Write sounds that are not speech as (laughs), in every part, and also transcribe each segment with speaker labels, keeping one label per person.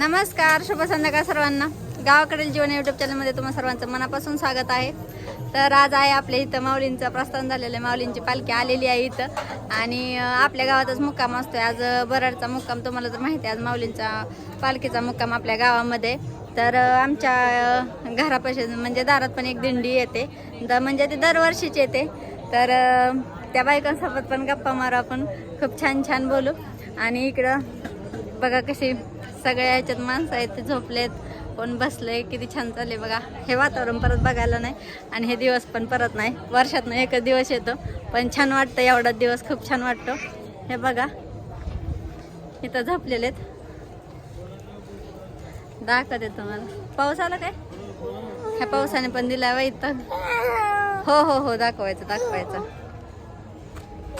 Speaker 1: नमस्कार शुभ संध्याकाळ सर्वांना. गावाकडील जीवन युट्यूब चॅनलमध्ये तुम्हा सर्वांचं मनापासून स्वागत आहे. तर आज आहे आपल्या इथं माऊलींचं प्रस्थान झालेलं आहे. माऊलींची पालखी आलेली आहे इथं. आणि आपल्या गावातच मुक्काम असतो आज बराडचा मुक्काम तुम्हाला तर माहिती आहे आज माऊलींचा पालखीचा मुक्काम आपल्या गावामध्ये. तर आमच्या घरापाशी म्हणजे दारात पण एक दिंडी येते. द म्हणजे ती दरवर्षीच येते. तर त्या बायकांसोबत पण गप्पा मारू आपण. खूप छान छान बोलू. आणि इकडं बघा कशी सगळ्या ह्याच्यात माणसं आहेत ते झोपलेत कोण बसले किती छान चालले बघा. हे वातावरण परत बघायला नाही आणि हे दिवस पण परत नाही. वर्षातनं एकच दिवस येतो पण छान वाटतं एवढा दिवस खूप छान वाटतो. हे बघा. इथं झोपलेले आहेत. दाखवते तुम्हाला. पाऊस आला काय? ह्या पावसाने पण दिला वा इथं? हो हो हो दाखवायचं दाखवायचं.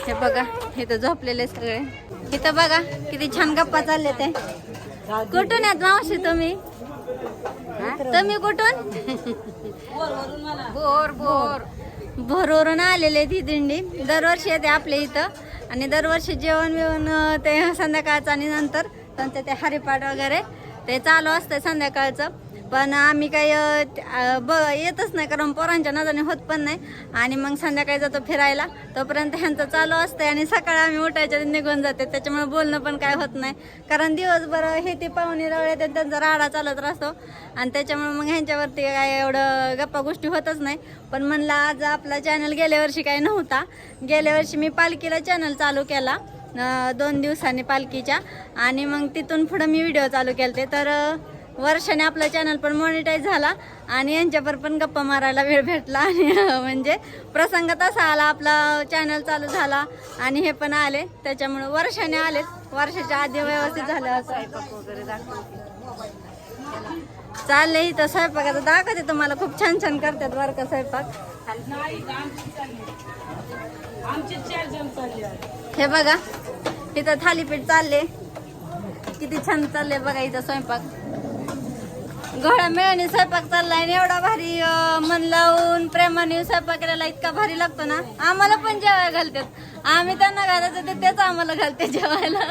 Speaker 1: हे बघा इथं झोपलेले सगळे. इथं बघा किती छान गप्पा चालले ते कुठून आहेत मावशी तुम्ही? तुम्ही कुठून? Bore bore. भोरवरून आलेले ती दिंडी. दरवर्षी येते आपल्या इथं. आणि दरवर्षी जेवण बिवण ते संध्याकाळचं आणि नंतर त्यांचं ते हरिपाठ वगैरे ते चालू असतं संध्याकाळचं. पण आम्ही काही ब येतच नाही कारण पोरांच्या नजाने होत पण नाही. आणि मग संध्याकाळी जातो फिरायला. तोपर्यंत ह्यांचं चालू असतं आणि सकाळी आम्ही उठायच्या निघून जाते. त्याच्यामुळे बोलणं पण काय होत नाही. कारण दिवसभर हे ते पाहुणे रवळे ते त्यांचा राडा चालत राहतो. आणि त्याच्यामुळे मग ह्यांच्यावरती काय एवढं गप्पा गोष्टी होतच नाही. पण म्हणलं आज आपला चॅनल गेल्या वर्षी काही नव्हता. गेल्या वर्षी मी पालखीला चॅनल चालू केला. दोन दिवसांनी पालखीच्या. आणि मग तिथून पुढं मी व्हिडिओ चालू केले तर वर्षाने आपला चॅनल पण मॉनिटाईज झाला आणि यांच्यावर पण गप्पा मारायला वेळ भेटला. आणि म्हणजे प्रसंग तसा आला आपला चॅनल चालू झाला आणि हे पण आले. त्याच्यामुळे वर्षाने आलेत. वर्षाच्या आधी व्यवस्थित झालं असं.
Speaker 2: वगैरे दाखवते
Speaker 1: चाललंय इथं स्वयंपाकाचं दाखवते तुम्हाला. खूप छान छान करतात बरं का स्वयंपाक. हे बघा. इथं थालीपीठ चालले किती छान चालले बघा इथं स्वयंपाक. घोड्या मिळाने स्वयंपाक चाललाय आणि एवढा भारी मन लावून प्रेमाने स्वयंपाक केलेला इतका भारी लागतो ना. आम्हाला पण जेवायला घालतात. आम्ही त्यांना घालायचं ते तेच आम्हाला घालते जेवायला.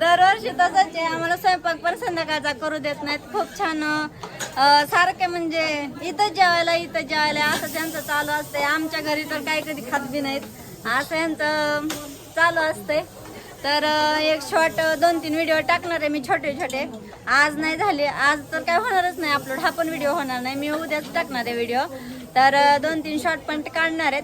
Speaker 1: दरवर्षी तसंच आहे. आम्हाला स्वयंपाक पण संध्याकाळचा करू देत नाहीत. खूप छान सारखे म्हणजे इथं जेवायला इथं जेवायला. असं त्यांचं चालू असतंय. आमच्या घरी तर काही कधी खात बी नाहीत. असं यांचं चालू असतंय. तर एक शॉर्ट दोन तीन व्हिडिओ टाकणार आहे मी छोटे छोटे. आज नाही झाले. आज तर काय होणारच नाही अपलोड हा पण व्हिडिओ होणार नाही. मी उद्याच टाकणार आहे व्हिडिओ तर दोन तीन शॉर्ट पण काढणार आहेत.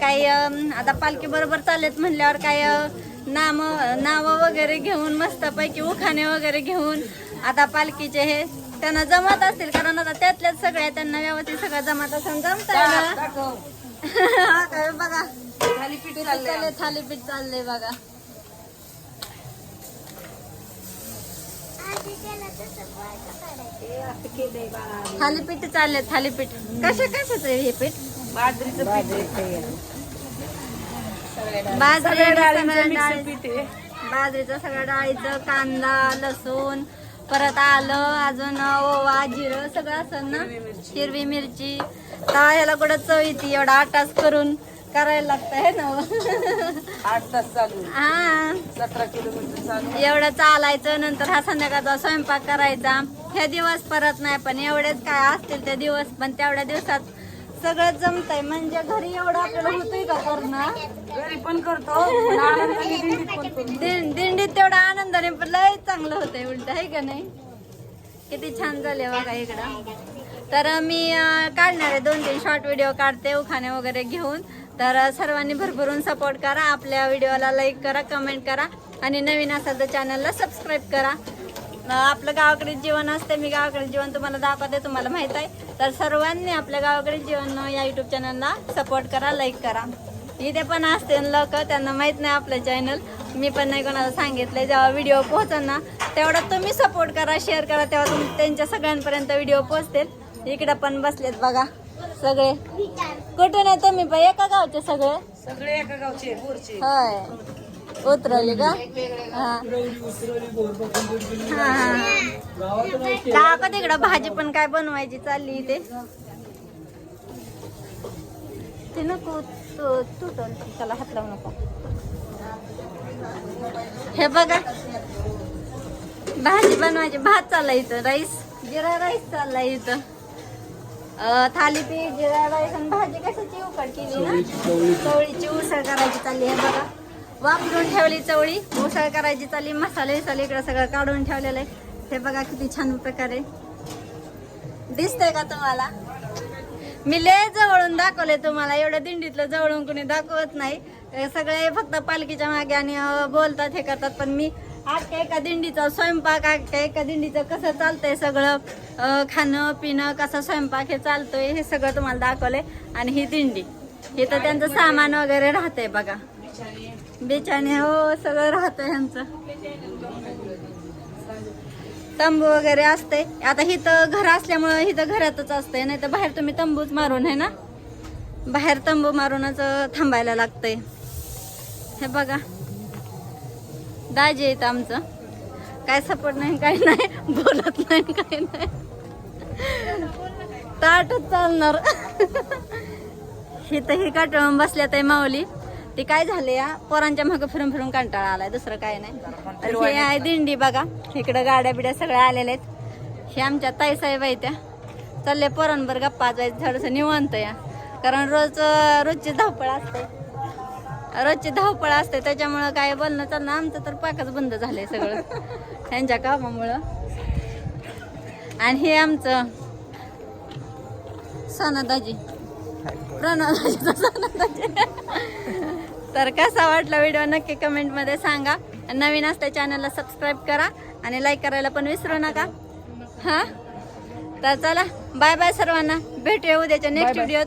Speaker 1: काही आता पालखी बरोबर चाललेत म्हणल्यावर अं, नाम नावं वगैरे घेऊन मस्तपैकी उखाणे वगैरे घेऊन आता पालखीचे हे त्यांना जमत असतील. कारण आता त्यातल्याच सगळ्या त्यांना व्यवस्थित सगळं जमत असेल. हा काय (laughs) बघा.
Speaker 2: थालीपीठ चाललंय
Speaker 1: थालीपीठ चाललंय बघा
Speaker 2: हे असं केलंय बाळा.
Speaker 1: थालीपीठ चालले थालीपीठ. कशा कशाचं हे पीठ?
Speaker 2: बाजरीचं.
Speaker 1: बाजरी. बाजरीचं सगळं डाळीचं कांदा लसूण परत आलं अजून ओवा जिरं सगळं असं ना? हिरवी मिरची. तर ह्याला कुठं चव येते एवढा आटाच करून. करायला लागतं है ना?
Speaker 2: आठ तास चालू. आहे.
Speaker 1: हा.
Speaker 2: सतरा किलोमीटर चालू. आहे.
Speaker 1: एवढं चालायचं नंतर हा संध्याकाळचा स्वयंपाक करायचा. हे दिवस परत नाही पण एवढेच काय असतील ते दिवस पण तेवढ्या दिवसात सगळं जमतंय. म्हणजे घरी एवढं आपल्याला होतंय का करणं?
Speaker 2: घरी पण करतो पण आनंदाने दिंडीत पण करतो.
Speaker 1: दि- दिंडीत तेवढा आनंदाने पण लय चांगलं होतंय उलट आहे का नाही? किती छान झाले बघा इकडं. तर मी अं, काढणार आहे दोन तीन शॉर्ट व्हिडिओ काढते उखाणे वगैरे घेऊन. तर सर्वांनी भरभरून सपोर्ट करा. आपल्या व्हिडिओला लाईक करा कमेंट करा आणि नवीन असाल तर चॅनलला सबस्क्राईब करा. आपलं गावाकडे जीवन असते मी गावाकडे जीवन तुम्हाला दाखवते तुम्हाला माहीत आहे. तर सर्वांनी आपल्या गावाकडे जीवन या यूट्यूब चॅनलला सपोर्ट करा लाईक करा. इथे पण असते लोक त्यांना माहीत नाही आपलं चॅनल मी पण नाही कोणाला सांगितलं जेव्हा व्हिडिओ पोहोचल ना तेवढा तुम्ही सपोर्ट करा शेअर करा तेव्हा तुम त्यांच्या सगळ्यांपर्यंत व्हिडिओ पोहोचतील. इकडं पण बसलेत बघा. सगळे? कुठून आहे तुम्ही पण एका गावचे सगळे?
Speaker 2: सगळे एका गावचे बोरचे.
Speaker 1: होय. उतरवले का? हा. हा, हा. का तिकडं भाजी पण काय बनवायची चालली इथे? ते नको तु- तुटल त्याला हात लावू नको. हे बघा. भाजी बनवायची. भात चाललाय इथं. राईस जिरा राईस चाललाय इथं. थालीपीठ जिरा राईस आणि भाजी कशाची उकड केली ना? चवळीची उसळ करायची चालली आहे बघा. वापरून ठेवली चवळी उसळ करायची चालली मसाले विसाले इकडं सगळं काढून ठेवलेलं आहे. हे बघा किती छान प्रकारे. दिसतंय का तुम्हाला? मी लय जवळून दाखवले तुम्हाला. एवढ्या दिंडीतलं जवळून कुणी दाखवत नाही. सगळे फक्त पालखीच्या मागे आणि बोलतात हे करतात. पण मी अख्ख्या एका दिंडीचा स्वयंपाक अख्ख्या एका दिंडीचं कसं चालतंय सगळं? खाणं पिणं कसं स्वयंपाक हे चालतोय हे सगळं तुम्हाला दाखवलंय. आणि ही दिंडी. इथं त्यांचं सामान वगैरे राहतंय बघा. बेचाने हो सगळं राहतंय ह्यांचं. तंबू वगैरे असते आता हिथं घर असल्यामुळं हिथं घरातच असतंय. नाही तर बाहेर तुम्ही तंबूच मारून आहे ना? बाहेर तंबू मारूनच थांबायला लागतंय. हे बघा. दाजी येत आमचं. काय सपोर्ट नाही काय नाही बोलत नाही काय नाही. ताटच चालणार. हिथं ही काटळून बसल्यात आहे माऊली. ती काय झाले या? पोरांच्या मागं फिरून फिरून कंटाळा आलाय दुसरं काय नाही. हे आहे दिंडी बघा. इकडं गाड्या बिड्या सगळ्या आलेल्या आहेत. हे आमच्या ताईसाहेब आहे त्या. चालले पोरांवर गप्पा जायचं थोडंसं निवांत या. कारण रोज रोजची धावपळ असते. रोजची धावपळ असते त्याच्यामुळं काय बोलणं चालणं आमचं तर पाकच बंद झालंय सगळं. त्यांच्या कामामुळं. आणि हे आमचं सनादाजी प्रणवदाजीचा सनादाजी तर कसा वाटला व्हिडिओ नक्की कमेंटमध्ये सांगा. नवीन असल्या चॅनलला सबस्क्राईब करा आणि लाईक करायला पण विसरू नका. हां? तर चला बाय बाय सर्वांना. भेटूया उद्याच्या नेक्स्ट व्हिडिओत